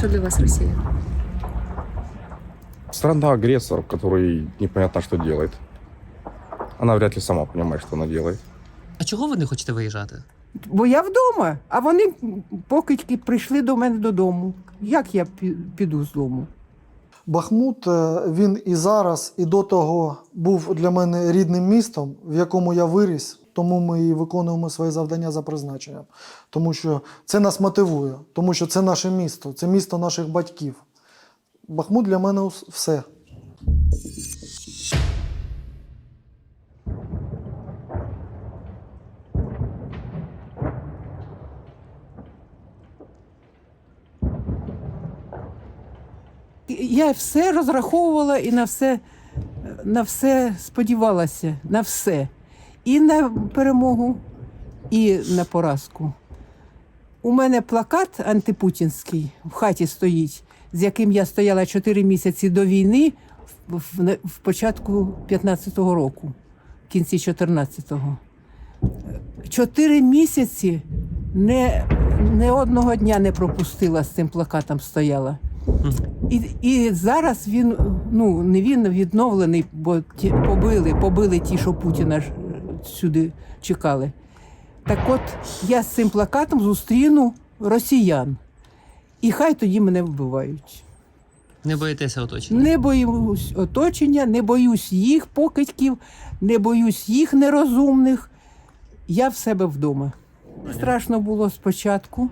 Що для вас Росія? Страна-агрессор, который непонятно что делает. Она вряд ли сама понимает, что она делает. А чого ви не хочете виїжджати? Бо я вдома, а вони покидьки прийшли до мене додому. Як я пі- піду з дому? Бахмут е, він і зараз, і до того був для мене рідним містом, в якому я виріс. Тому ми і виконуємо свої завдання за призначенням. Тому що це нас мотивує, тому що це наше місто, це місто наших батьків. Бахмут для мене все. Я все розраховувала і на все, на все сподівалася, на все. І на перемогу, і на поразку. У мене плакат антипутінський в хаті стоїть, з яким я стояла 4 місяці до війни в, в, початку 15-го року, в кінці 14-го. Чотири місяці не, не одного дня не пропустила з цим плакатом стояла. І, і зараз він, ну не він відновлений, бо ті, побили, побили ті, що Путіна сюди чекали. Так от я з цим плакатом зустріну росіян. І хай тоді мене вбивають. Не боїтеся оточення? Не боюсь оточення, не боюсь їх покидьків, не боюсь їх нерозумних. Я в себе вдома. Страшно було спочатку,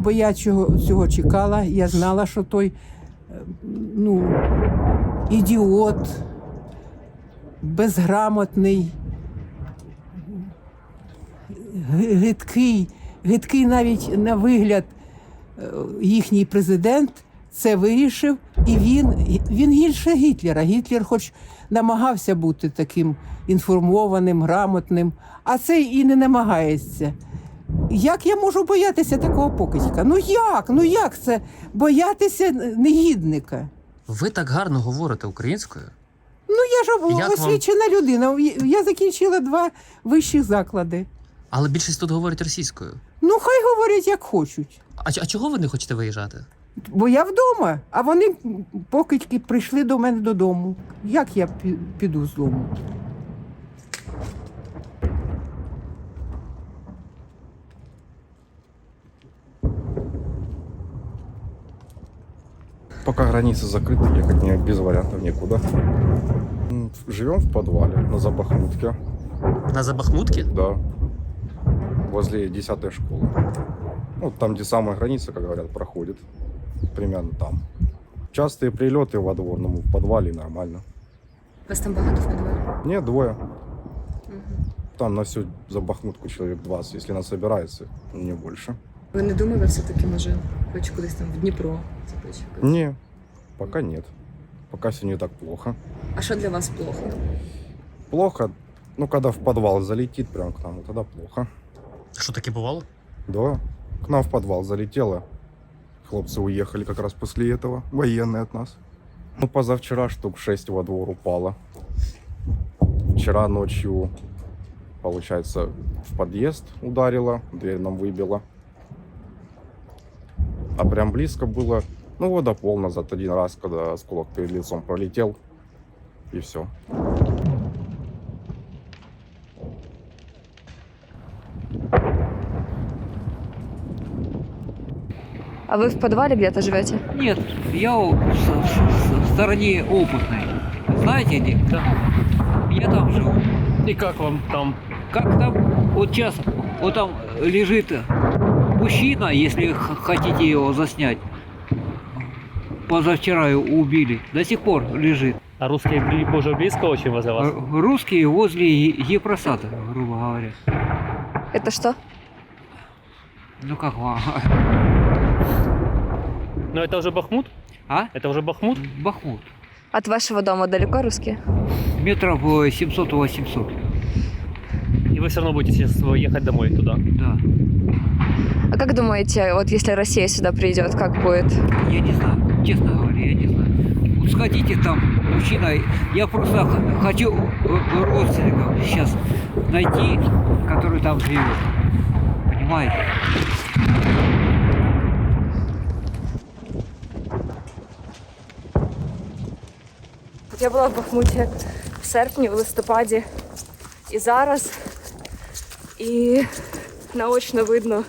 бо я цього, цього чекала. Я знала, що той е, ну, ідіот, безграмотний, гидкий, гидкий навіть на вигляд е, їхній президент це вирішив, і він, він гірше Гітлера. Гітлер, хоч намагався бути таким інформованим, грамотним, а цей і не намагається. Як я можу боятися такого покидька? Ну як? Ну як це боятися негідника? Ви так гарно говорите українською. Ну я ж Як вам? освічена людина. Я закінчила два вищі заклади. Але більшість тут говорить російською. Ну, хай говорять, як хочуть. А, ч- а чого ви не хочете виїжджати? Бо я вдома, а вони покидьки прийшли до мене додому. Як я пі- піду з дому? Пока границы закрыты, ехать не, без вариантов некуда. М, Живем в подвале на Забахмутке, На Забахмутки? да, возле 10 школы. Ну, там, где самая граница, как говорят, проходит. Примерно там. Частые прилеты во двор, ну, в подвале нормально. Вас там багато в підвалі? Нет, двое. Мгм. Там на всю Забахмутку человек 20, если нас собирается, не больше. Ви не думали все-таки, може, хоч кудись там в Дніпро Запоріжжя? Не, пока нет. Пока все не так плохо. А що для вас плохо? Плохо, ну, когда в подвал залетит прям к нам, вот тогда плохо. Що таке бувало? Да, к нам в подвал залетело. Хлопцы уехали как раз после этого, военные от нас. Ну, позавчера штук 6 во двор упало. Вчера ночью, получается, в подъезд ударило, дверь нам выбила. А прям близко было, ну, водопол назад один раз, когда осколок перед лицом пролетел, и все. А вы в подвале где-то живете? Нет, я в, в- в стороне опытной. Знаете где? Да. Я там живу. И как вам там? Как там? Вот сейчас, вот там лежит мужчина, если хотите его заснять. Позавчера его убили. До сих пор лежит. А русские уже близко очень возле вас? Русские возле Епросата, грубо говоря. Это что? Ну как вам? Но это уже Бахмут? А? Это уже Бахмут? Бахмут. От вашего дома далеко русские? Метров э, 700-800. И вы все равно будете сейчас ехать домой туда? Да. А как думаете, вот если Россия сюда придет, как будет? Я не знаю, честно говоря, я не знаю. Вот сходите там, мужчина, я просто хочу э, родственников сейчас найти, который там живет. Понимаете? Я була в Бахмуті в серпні, в листопаді і зараз. І наочно видно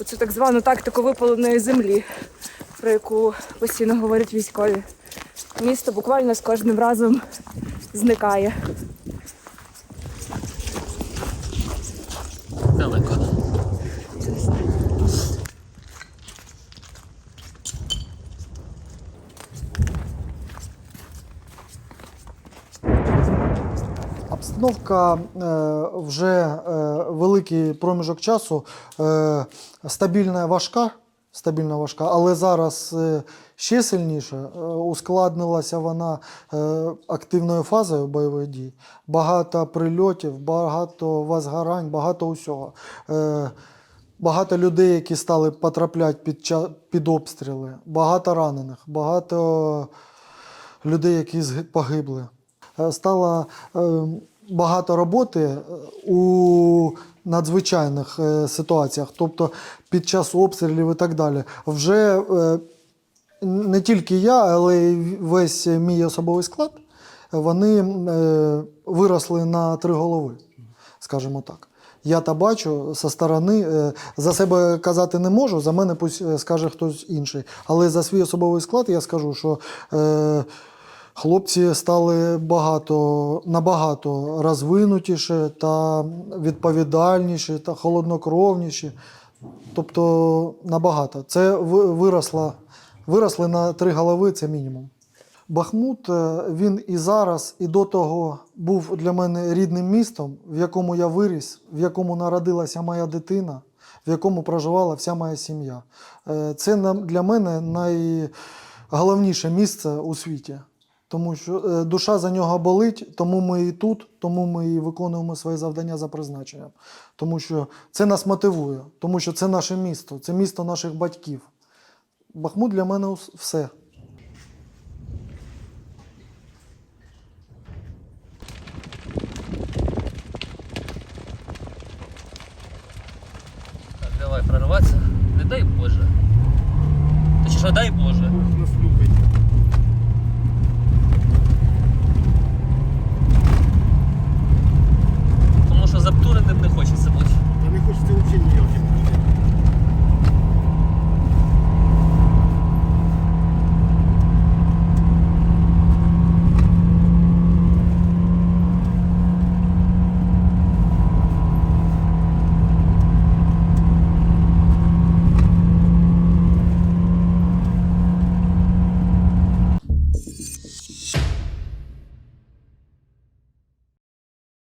оцю так звану тактику випаленої землі, про яку постійно говорять військові. Місто буквально з кожним разом зникає. Далеко. Обстановка е, вже е, великий проміжок часу е, стабільна важка, стабільна важка, але зараз ще сильніше. Ускладнилася вона активною фазою бойових дій. Багато прильотів, багато возгорань, багато усього. Багато людей, які стали потрапляти під, під обстріли, багато ранених, багато людей, які погибли. Е, Стало е, багато роботи е, у надзвичайних е, ситуаціях, тобто під час обстрілів і так далі. Вже е, не тільки я, але й весь мій особовий склад, вони виросли на три голови, скажімо так. Я та бачу зі сторони, за себе казати не можу, за мене пусть скаже хтось інший. Але за свій особовий склад я скажу, що хлопці стали багато, набагато розвинутіші та відповідальніші та холоднокровніші. Тобто набагато. Це виросло, виросли на три голови, це мінімум. Бахмут е, він і зараз, і до того був для мене рідним містом, в якому я виріс, в якому народилася моя дитина, в якому проживала вся моя сім'я. Е, Це для мене найголовніше місце у світі. Тому що е, душа за нього болить, тому ми і тут, тому ми і виконуємо свої завдання за призначенням. Тому що це нас мотивує, тому що це наше місто, це місто наших батьків. Бахмут для мене все. Так, давай прорватися. Не дай Боже. Точніше, дай Боже.